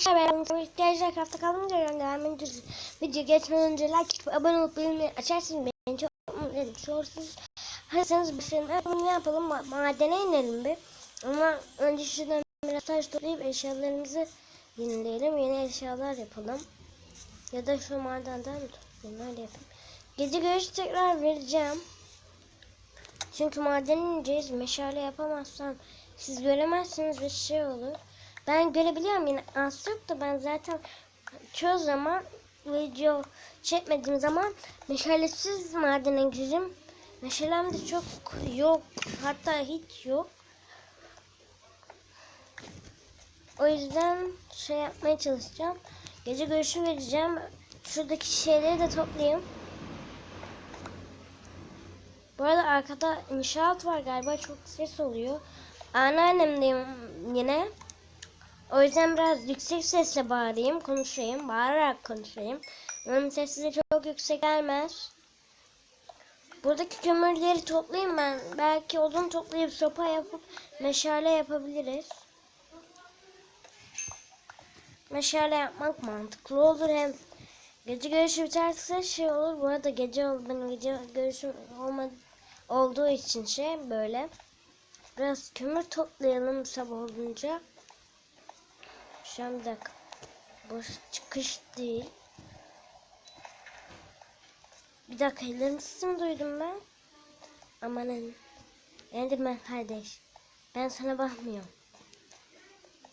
İhtiyaclar hafta kalınca göndermeyi video geçmeden önce like abone olup bildirimleri açarsınız beni çok mutlu ederim. Sorsuz hazırsanız başlayalım. Ne yapalım? Ma madene inelim bir. Ama önce şuradan biraz taş toplayıp eşyalarımızı yenileyelim. Yeni eşyalar yapalım. Ya da şu madenden mi toplayayım? Öyle yapayım. Gece görüşü tekrar vereceğim. Çünkü maden ineceğiz. Meşale yapamazsam siz göremezsiniz ve şey olur. Ben görebiliyorum yine az da ben zaten çoğu zaman video çekmediğim zaman meşalesiz madene girerim. Meşalem de çok yok. Hatta hiç yok. O yüzden şey yapmaya çalışacağım. Gece görüşü vereceğim. Şuradaki şeyleri de toplayayım. Bu arada arkada inşaat var galiba çok ses oluyor. Anneannemdeyim yine. O yüzden biraz yüksek sesle bağırayım, konuşayım, bağırarak konuşayım. Umarım sesi de çok yüksek gelmez. Buradaki kömürleri toplayayım ben. Belki odun toplayıp sopa yapıp meşale yapabiliriz. Meşale yapmak mantıklı olur hem gece görüşü biterse şey olur. Bu arada gece oldu benim gece görüşüm olmadı olduğu için şey böyle. Biraz kömür toplayalım sabah olunca. Şu an. Boş çıkış değil. Bir dakika ellerim sesimi duydum ben. Amanın. Enderman kardeş. Ben sana bakmıyorum.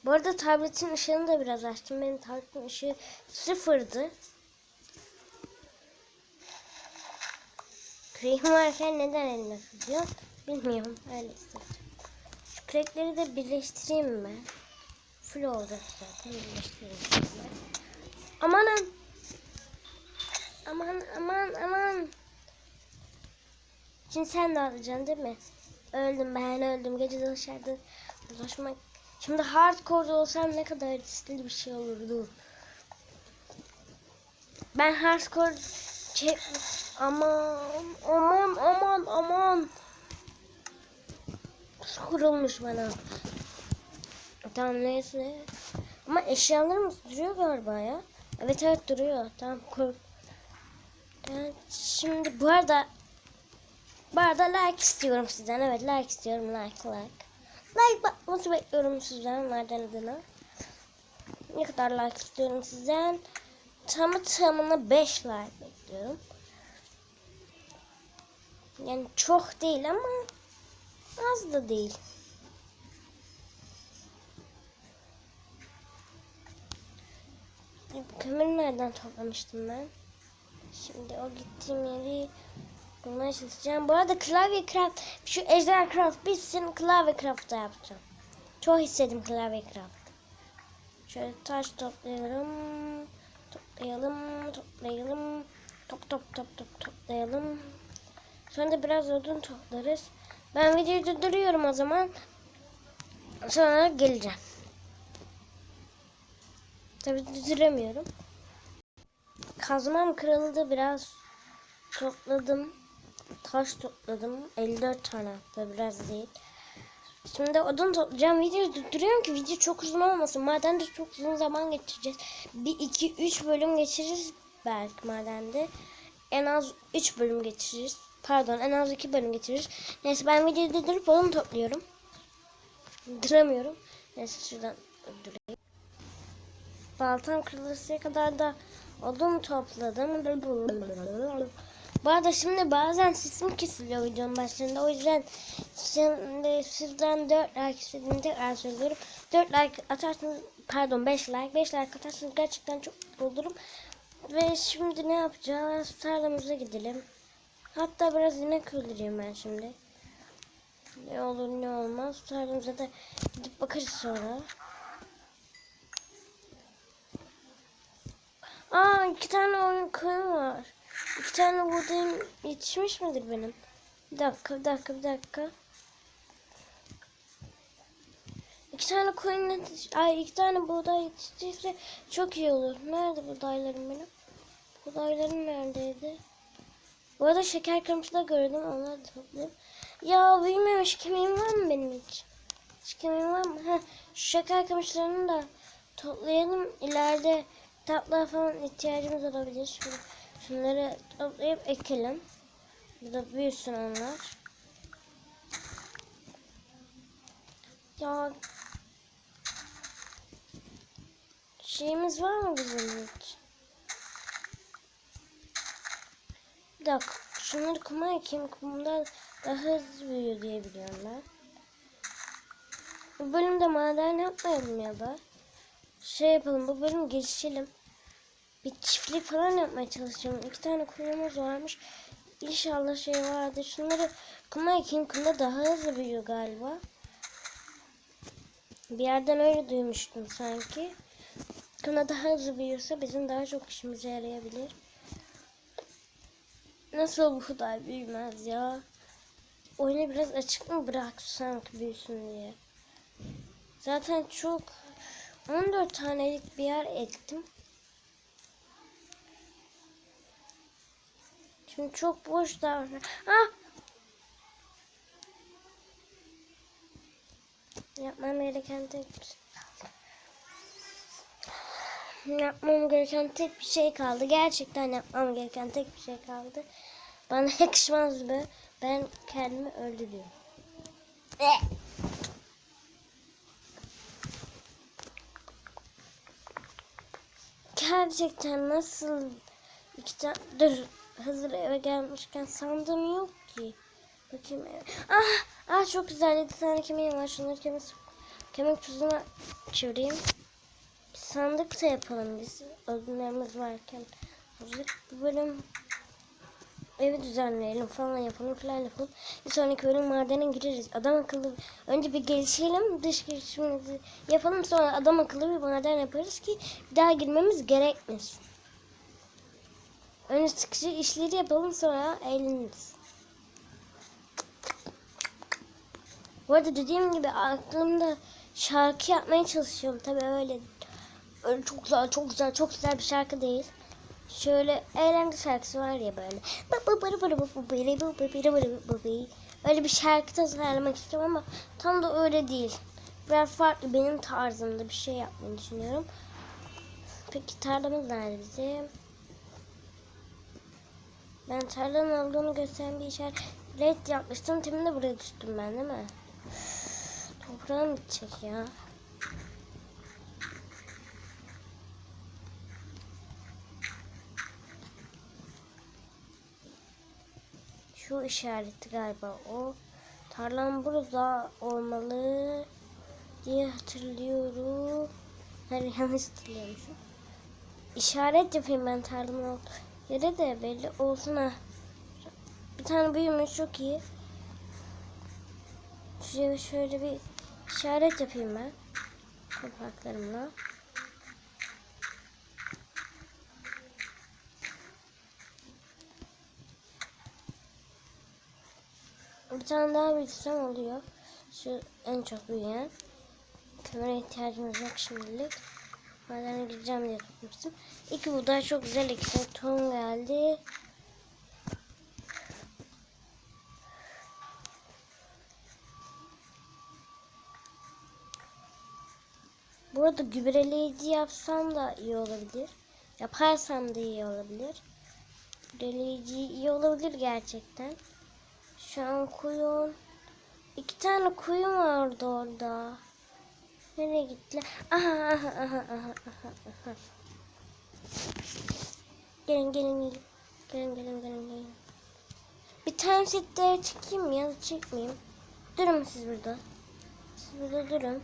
Bu arada tabletin ışığını da biraz açtım. Benim tabletin ışığı sıfırdı. Krem varken neden elime sızıyor? Bilmiyorum. Öyle istedim. Şu krekleri de birleştireyim mi? Full olacak zaten. Amanın. Aman aman aman. Şimdi sen de alacaksın değil mi? Öldüm ben öldüm. Gece dışarıda dolaşmak. Şimdi hardcore'da olsam ne kadar riskli bir şey olurdu. Ben hardcore çek... Aman aman aman aman. Kurulmuş bana. Tamam neyse. Ama eşyalarımız duruyor galiba ya. Evet evet duruyor. Tamam kur. Evet, şimdi bu arada bu arada like istiyorum sizden. Evet like istiyorum. Like like. Like bakmanızı bekliyorum sizden. Nereden adına. Ne kadar like istiyorum sizden. Tamı tamına 5 like bekliyorum. Yani çok değil ama az da değil. Kömür nereden toplamıştım ben? Şimdi o gittiğim yeri bulmaya çalışacağım. Bu arada klavye craft, şu ejder craft bitsin klavye craft da yapacağım. Çok istedim klavye craft. Şöyle taş toplayalım. Toplayalım, toplayalım. Top top top top toplayalım. Sonra da biraz odun toplarız. Ben videoyu durduruyorum o zaman. Sonra geleceğim. Tabii düzülemiyorum. Kazmam kırıldı biraz. Topladım. Taş topladım. 54 tane hatta biraz değil. Şimdi odun toplayacağım. Videoyu durduruyorum ki video çok uzun olmasın. Madende çok uzun zaman geçireceğiz. Bir, iki, üç bölüm geçiririz belki madende. En az üç bölüm geçiririz. Pardon en az iki bölüm geçiririz. Neyse ben videoyu durdurup odun topluyorum. Duramıyorum. Neyse şuradan durdurayım. Baltam kırılısıya kadar da odun topladım. Bu arada şimdi bazen sesim kesiliyor videonun başlarında. O yüzden şimdi sizden 4 like istediğimi tekrar söylüyorum. 4 like atarsınız pardon 5 like 5 like atarsanız gerçekten çok olurum. Ve şimdi ne yapacağız? Tarlamıza gidelim. Hatta biraz inek öldüreyim ben şimdi. Ne olur ne olmaz. Tarlamıza da gidip bakarız sonra. Aa iki tane oyun koyun var. İki tane buğdayım yetişmiş midir benim? Bir dakika, bir dakika, bir dakika. İki tane koyun yetiş... Ay iki tane buğday yetiştiyse çok iyi olur. Nerede buğdaylarım benim? Buğdaylarım neredeydi? Bu arada şeker kamışı da gördüm. Onları da toplayayım. Ya şu kemiğim var mı benim hiç? Kemiğim var mı? Heh, şu şeker kamışlarını da toplayalım. İleride kitaplar falan ihtiyacımız olabilir. Şöyle, şunları toplayıp ekelim. Burada büyüsün onlar. Ya şeyimiz var mı bizim hiç? Bir dakika. Şunları kuma ekeyim. Kumda daha hızlı büyüyor diye biliyorum ben. Bu bölümde maden yapmayalım ya da. Şey yapalım. Bu bölüm geçişelim. Bir çiftlik falan yapmaya çalışacağım. İki tane kuyumuz varmış. İnşallah şey vardır. Şunları kuma ekeyim. Kumda daha hızlı büyüyor galiba. Bir yerden öyle duymuştum sanki. Kumda daha hızlı büyüyorsa bizim daha çok işimize yarayabilir. Nasıl bu kadar büyümez ya? Oyunu biraz açık mı bıraksam ki büyüsün diye. Zaten çok 14 tanelik bir yer ektim. Şimdi çok boş davran. Ah! Yapmam gereken tek bir şey. Yapmam gereken tek bir şey kaldı. Gerçekten yapmam gereken tek bir şey kaldı. Bana yakışmaz be. Ben kendimi öldürüyorum. Gerçekten nasıl iki tane dur hazır eve gelmişken sandığım yok ki. Bakayım eve. Ah, ah çok güzel yedi tane kemiğim var. Şunları kemik, kemik tuzuna çevireyim. Bir sandık da yapalım biz. Odunlarımız varken. Hazır bu bölüm evi düzenleyelim falan yapalım falan yapalım. Bir sonraki bölüm madene gireriz. Adam akıllı önce bir gelişelim dış gelişimimizi yapalım sonra adam akıllı bir maden yaparız ki bir daha girmemiz gerekmesin. Önce sıkıcı işleri yapalım sonra eğleniriz. Bu arada dediğim gibi aklımda şarkı yapmaya çalışıyorum. Tabii öyle, öyle çok güzel, çok güzel, çok güzel bir şarkı değil. Şöyle eğlence şarkısı var ya böyle. Öyle bir şarkı tasarlamak istiyorum ama tam da öyle değil. Biraz farklı benim tarzımda bir şey yapmayı düşünüyorum. Peki tarlamız nerede bizim? Ben tarlanın olduğunu gösteren bir işaret yapmıştım. Şimdi de buraya düştüm ben değil mi? Toprağım bitecek ya. Şu işareti galiba o. Tarlam burada olmalı diye hatırlıyorum. Hayır yanlış hatırlıyormuşum. İşaret yapayım ben tarlamın olduğu yere de belli olsun ha. Bir tane büyümüş çok iyi. Şuraya şöyle bir işaret yapayım ben. Kapaklarımla. Bir tane daha büyütsem oluyor. Şu en çok büyüyen. Kamera ihtiyacımız yok şimdilik. Madene gireceğim diye tutmuştum. İki buğday çok güzel. İki tane tohum geldi. Burada gübreleyici yapsam da iyi olabilir. Yaparsam da iyi olabilir. Gübreleyici iyi olabilir gerçekten. Şu an kuyun. İki tane kuyu vardı orada. Nereye gittiler? Aha aha aha aha aha aha. Gelin gelin gelin. Gelin gelin gelin. Bir tane setlere çekeyim mi ya da çekmeyeyim. Durun siz burada. Siz burada durun.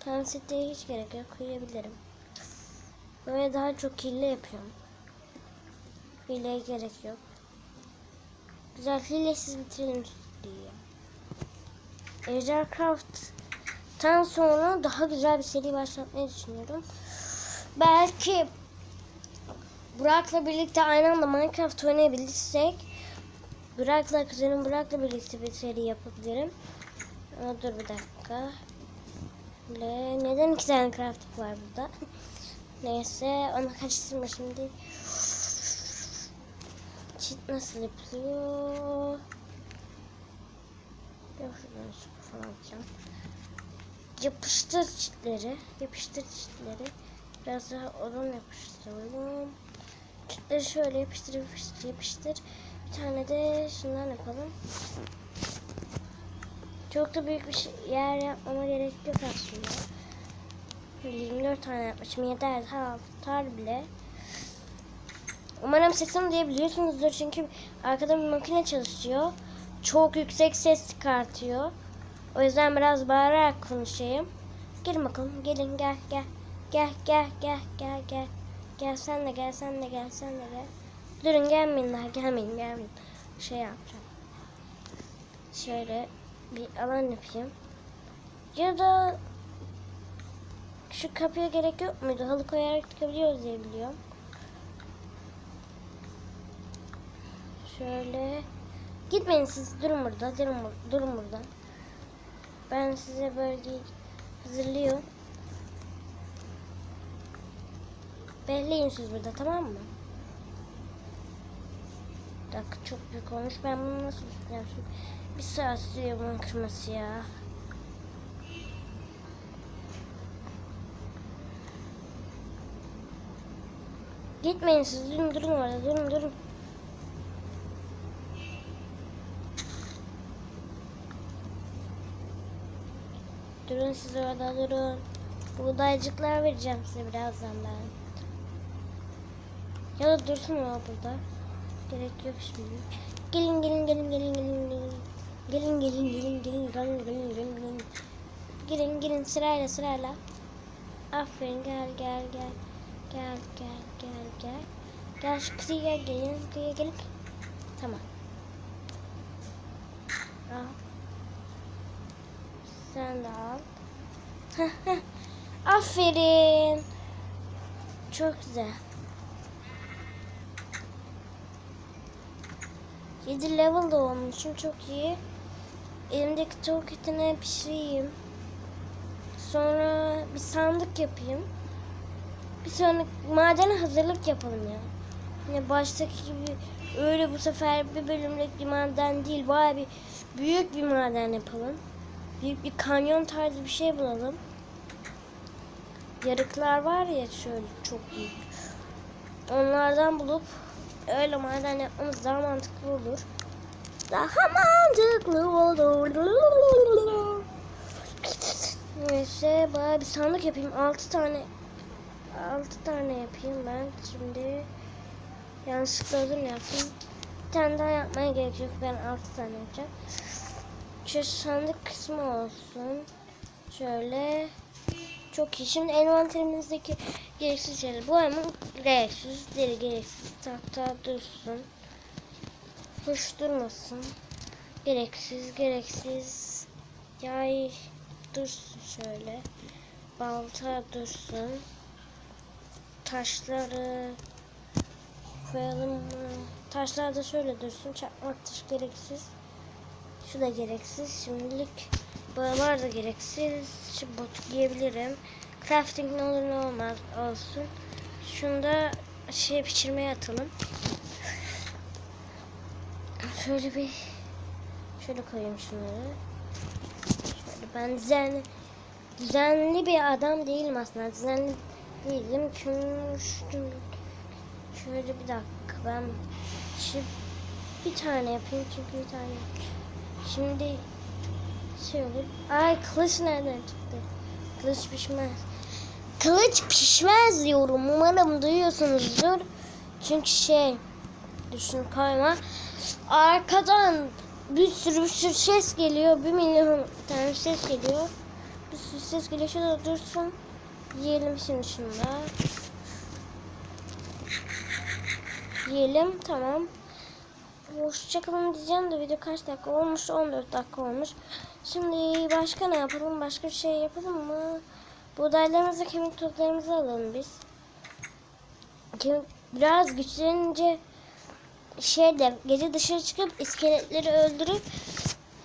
Tane setlere hiç gerek yok. Koyabilirim. Böyle daha çok hile yapıyorum. Hileye gerek yok. Güzel hilesiz bitirelim diye. Ejdercraft'tan sonra daha güzel bir seri başlatmayı düşünüyorum. Belki Burak'la birlikte aynı anda Minecraft oynayabilirsek Burak'la kuzenim Burak'la birlikte bir seri yapabilirim. Ama dur bir dakika. Le, neden iki tane crafting var burada? Neyse onu kaçtırma şimdi. Çit nasıl yapılıyor? Yok şuradan yapıştır çitleri. Yapıştır çitleri. Biraz daha odun yapıştıralım. Çitleri şöyle yapıştır yapıştır yapıştır. Bir tane de şundan yapalım. Çok da büyük bir şey, yer yapmama gerek yok aslında. 24 tane yapmışım. Yeter. Ha, tar bile. Umarım sesimi duyabiliyorsunuzdur çünkü arkada bir makine çalışıyor. Çok yüksek ses çıkartıyor. O yüzden biraz bağırarak konuşayım. Gelin bakalım. Gelin gel gel. Gel gel gel gel gel. Gel sen de gel sen de gel sen de gel. Durun gelmeyin daha gelmeyin gelmeyin. Şey yapacağım. Şöyle bir alan yapayım. Ya da şu kapıya gerek yok muydu? Halı koyarak çıkabiliyoruz diye biliyorum. Şöyle. Gitmeyin siz. Durun burada. Durun, durun burada. Ben size bölgeyi hazırlıyorum. Bekleyin siz burada tamam mı? Dakika çok büyük olmuş. Ben bunu nasıl tutacağım? Bir saat sürüyor bunun kırması ya. Gitmeyin siz. Durun durun orada. Durun durun. Durun siz orada durun. Buğdaycıklar vereceğim size birazdan ben. Ya da dursun o burada. Gerek yok şimdi. Gelin gelin gelin gelin gelin gelin. Gelin gelin gelin gelin gelin gelin gelin gelin. Gelin gelin sırayla sırayla. Aferin gel gel gel. Gel gel gel gel. Gel şu kıyıya gelin kıyıya gelin. Tamam. Al. Sen de al. Aferin. Çok güzel. 7 level da olmuşum çok iyi. Elimdeki tavuk pişireyim. Sonra bir sandık yapayım. Bir sonra madene hazırlık yapalım ya. Yine baştaki gibi öyle bu sefer bir bölümlük bir maden değil. Baya bir büyük bir maden yapalım. Büyük bir kanyon tarzı bir şey bulalım. Yarıklar var ya şöyle çok büyük. Onlardan bulup öyle maden yapmamız daha mantıklı olur. Daha mantıklı olur. Neyse baya bir sandık yapayım. 6 tane 6 tane yapayım ben şimdi. Yanlışlıkla ödül yaptım. Bir tane daha yapmaya gerek yok. Ben 6 tane yapacağım. Şu sandık kısmı olsun. Şöyle. Çok iyi. Şimdi envanterimizdeki gereksiz şeyler. Bu hemen gereksiz, deri gereksiz. Tahta dursun. Hoş durmasın. Gereksiz, gereksiz. Yay dursun şöyle. Balta dursun. Taşları koyalım. mı? Taşlar da şöyle dursun. Çakmak taş gereksiz. Şu da gereksiz. Şimdilik boyalar da gereksiz. Şu botu giyebilirim. Crafting ne olur ne olmaz olsun. Şunu da şey pişirmeye atalım. Şöyle bir şöyle koyayım şunları. Şöyle ben düzenli düzenli bir adam değilim aslında. Düzenli değilim. Çünkü şöyle bir dakika ben şimdi bir tane yapayım çünkü bir tane Şimdi şey. Ay kılıç nereden çıktı? Kılıç pişmez. Kılıç pişmez diyorum. Umarım duyuyorsunuzdur. Çünkü şey düşün koyma. Arkadan bir sürü bir sürü ses geliyor. Bir milyon tane ses geliyor. Bir sürü ses geliyor. Şurada dursun. Yiyelim şimdi şunu da. Yiyelim tamam. Hoşçakalın diyeceğim de video kaç dakika olmuş? 14 dakika olmuş. Şimdi başka ne yapalım? Başka bir şey yapalım mı? Buğdaylarımızı, kemik tozlarımızı alalım biz. Kemik, biraz güçlenince şeyde gece dışarı çıkıp iskeletleri öldürüp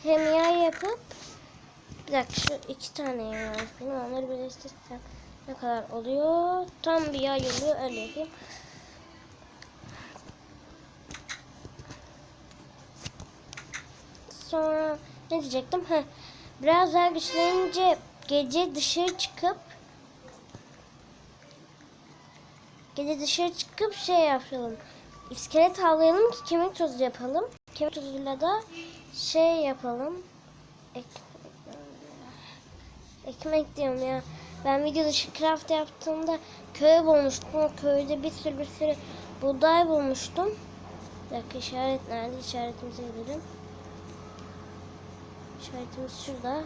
hem yay yapıp bir dakika şu iki tane yapayım. Onları birleştirsem ne kadar oluyor? Tam bir yay oluyor. Öyle yapayım. Sonra ne diyecektim? Heh. Biraz daha güçlenince gece dışarı çıkıp gece dışarı çıkıp şey yapalım. İskelet avlayalım ki kemik tozu yapalım. Kemik tozuyla da şey yapalım. Ek, ekmek diyorum ya. Ben video dışı craft yaptığımda köy bulmuştum. O köyde bir sürü bir sürü buğday bulmuştum. Bir dakika işaret nerede? İşaretimize gidelim. İşaretimiz şurada.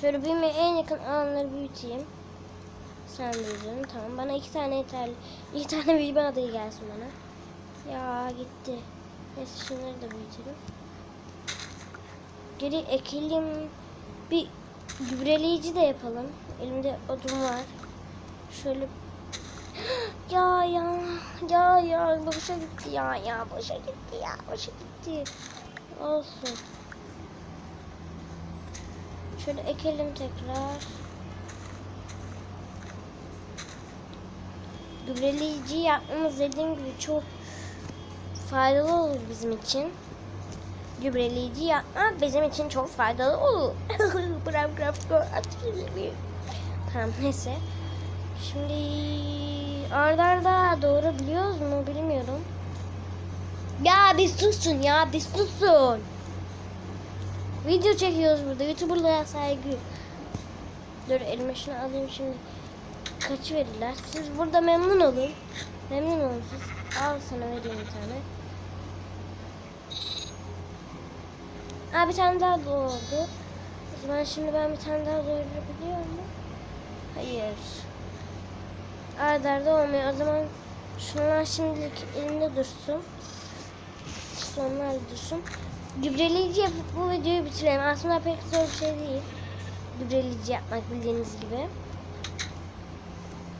Şöyle büyümeye en yakın alanları büyüteyim. Sen büyüdün. Tamam. Bana iki tane yeterli. İki tane büyüme adayı gelsin bana. Ya gitti. Neyse şunları da büyütelim. Geri ekelim. Bir gübreleyici de yapalım. Elimde odun var. Şöyle ya ya ya ya boşa gitti ya ya boşa gitti ya boşa gitti. Olsun. Şöyle ekelim tekrar. Gübreleyici yapmamız dediğim gibi çok faydalı olur bizim için. Gübreleyici yapmak bizim için çok faydalı olur. Bram bram Tamam neyse. Şimdi arda arda doğru biliyoruz mu bilmiyorum. Ya bir susun ya bir susun. Video çekiyoruz burada. Youtuberlara saygı. Dur elime şunu alayım şimdi. Kaç verirler? Siz burada memnun olun. Memnun olun siz. Al sana vereyim bir tane. Aa bir tane daha doğdu. O zaman şimdi ben bir tane daha doyurabiliyor muyum? Hayır. Arda arda olmuyor. O zaman şunlar şimdilik elimde dursun. İşte onlar dursun. Gübreleyici yapıp bu videoyu bitirelim. Aslında pek zor bir şey değil. Gübreleyici yapmak bildiğiniz gibi.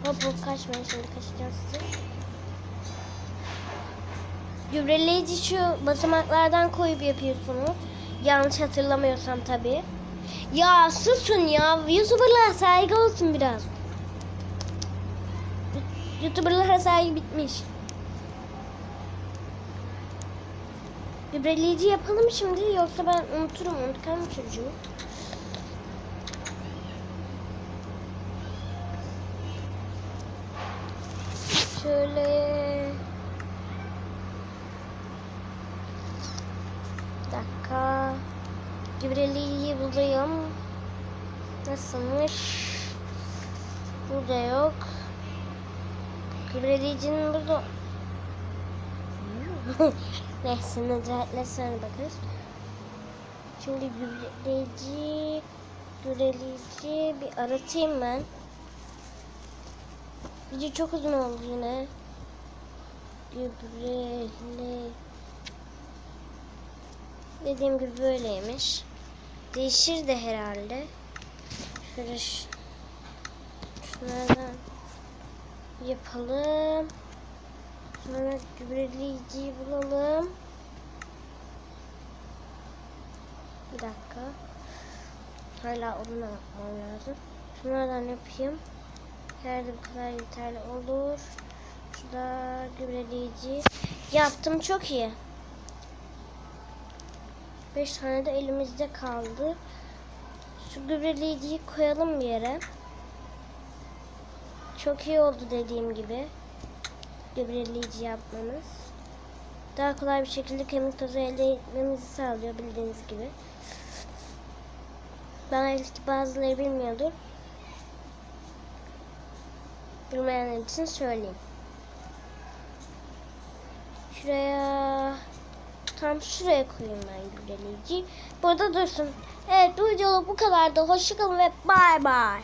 Hop hop kaçmayın şimdi kaçacağım sizi. Gübreleyici şu basamaklardan koyup yapıyorsunuz. Yanlış hatırlamıyorsam tabi. Ya susun ya. Youtuberlara saygı olsun biraz. Youtuberlara saygı bitmiş. Gübreleyici yapalım şimdi yoksa ben unuturum unutkan çocuğu. Şöyle dakika gübreliği bulayım. Nasılmış? Burada yok. Gübreleyicinin burada Neyse nezahatle sonra bakarız. Şimdi gübreleyici gübreleyici bir aratayım ben. Video çok uzun oldu yine. Gübreli Dediğim gibi böyleymiş. Değişir de herhalde. Şöyle şunlardan yapalım. Sonra gübreleyiciyi bulalım. Bir dakika. Hala oduna bakmam lazım. Şunlardan yapayım. Herhalde bu kadar yeterli olur. Şurada gübreleyici. Yaptım çok iyi. 5 tane de elimizde kaldı. Şu gübreleyiciyi koyalım bir yere. Çok iyi oldu dediğim gibi. Gübreleyici yapmamız. Daha kolay bir şekilde kemik tozu elde etmemizi sağlıyor bildiğiniz gibi. Belki bazıları bilmiyordur. Bilmeyenler için söyleyeyim. Şuraya tam şuraya koyayım ben gübreleyici. Burada dursun. Evet bu video bu kadardı. Hoşçakalın ve bay bay.